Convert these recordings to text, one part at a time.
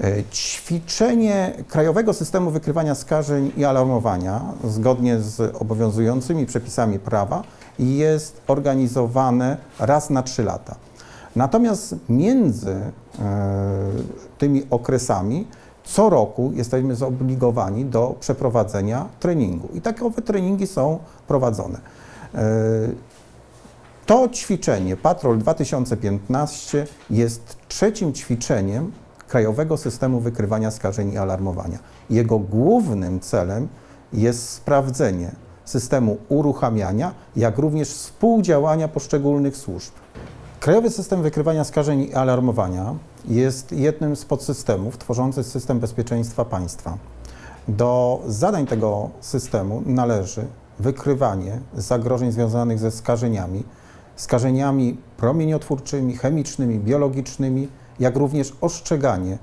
E, Ćwiczenie Krajowego Systemu Wykrywania Skażeń i Alarmowania zgodnie z obowiązującymi przepisami prawa jest organizowane raz na trzy lata. Natomiast między e, tymi okresami co roku jesteśmy zobligowani do przeprowadzenia treningu i takowe treningi są prowadzone. E, to ćwiczenie Patrol 2015 jest trzecim ćwiczeniem Krajowego Systemu Wykrywania Skażeń i Alarmowania. Jego głównym celem jest sprawdzenie systemu uruchamiania, jak również współdziałania poszczególnych służb. Krajowy System Wykrywania Skażeń i Alarmowania jest jednym z podsystemów tworzących system bezpieczeństwa państwa. Do zadań tego systemu należy wykrywanie zagrożeń związanych ze skażeniami, skażeniami promieniotwórczymi, chemicznymi, biologicznymi, jak również ostrzeganie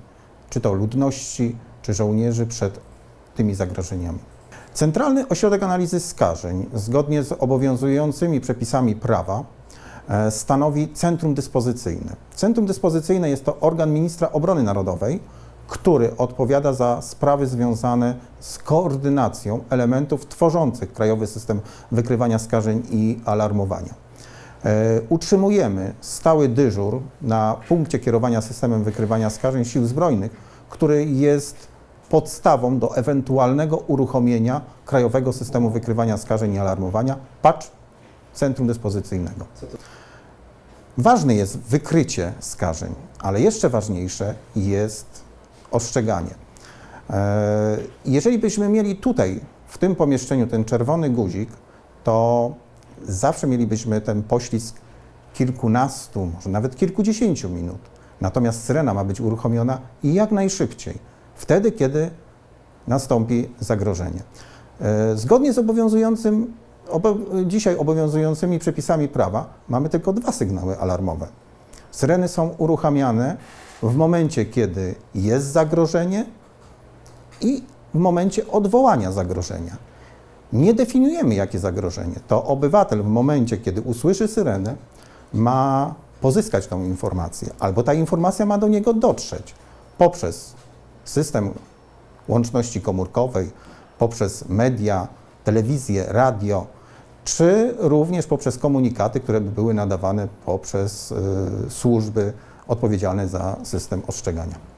czy to ludności, czy żołnierzy przed tymi zagrożeniami. Centralny Ośrodek Analizy Skażeń, zgodnie z obowiązującymi przepisami prawa, e, stanowi Centrum Dyspozycyjne. Centrum Dyspozycyjne jest to organ ministra obrony narodowej, który odpowiada za sprawy związane z koordynacją elementów tworzących Krajowy System Wykrywania Skażeń i Alarmowania. E, Utrzymujemy stały dyżur na punkcie kierowania systemem wykrywania skażeń Sił Zbrojnych, który jest podstawą do ewentualnego uruchomienia Krajowego Systemu Wykrywania Skażeń i Alarmowania PACz Centrum Dyspozycyjnego. Ważne jest wykrycie skażeń, ale jeszcze ważniejsze jest ostrzeganie. E, Jeżeli byśmy mieli tutaj, w tym pomieszczeniu, ten czerwony guzik, to zawsze mielibyśmy ten poślizg kilkunastu, może nawet kilkudziesięciu minut. Natomiast syrena ma być uruchomiona jak najszybciej, wtedy, kiedy nastąpi zagrożenie. E, Zgodnie z obowiązującym, obo, dzisiaj obowiązującymi przepisami prawa mamy tylko dwa sygnały alarmowe. Syreny są uruchamiane w momencie, kiedy jest zagrożenie i w momencie odwołania zagrożenia. Nie definiujemy, jakie zagrożenie. To obywatel w momencie, kiedy usłyszy syrenę, ma pozyskać tą informację, albo ta informacja ma do niego dotrzeć poprzez system łączności komórkowej, poprzez media, telewizję, radio, czy również poprzez komunikaty, które by były nadawane poprzez y, służby odpowiedzialne za system ostrzegania.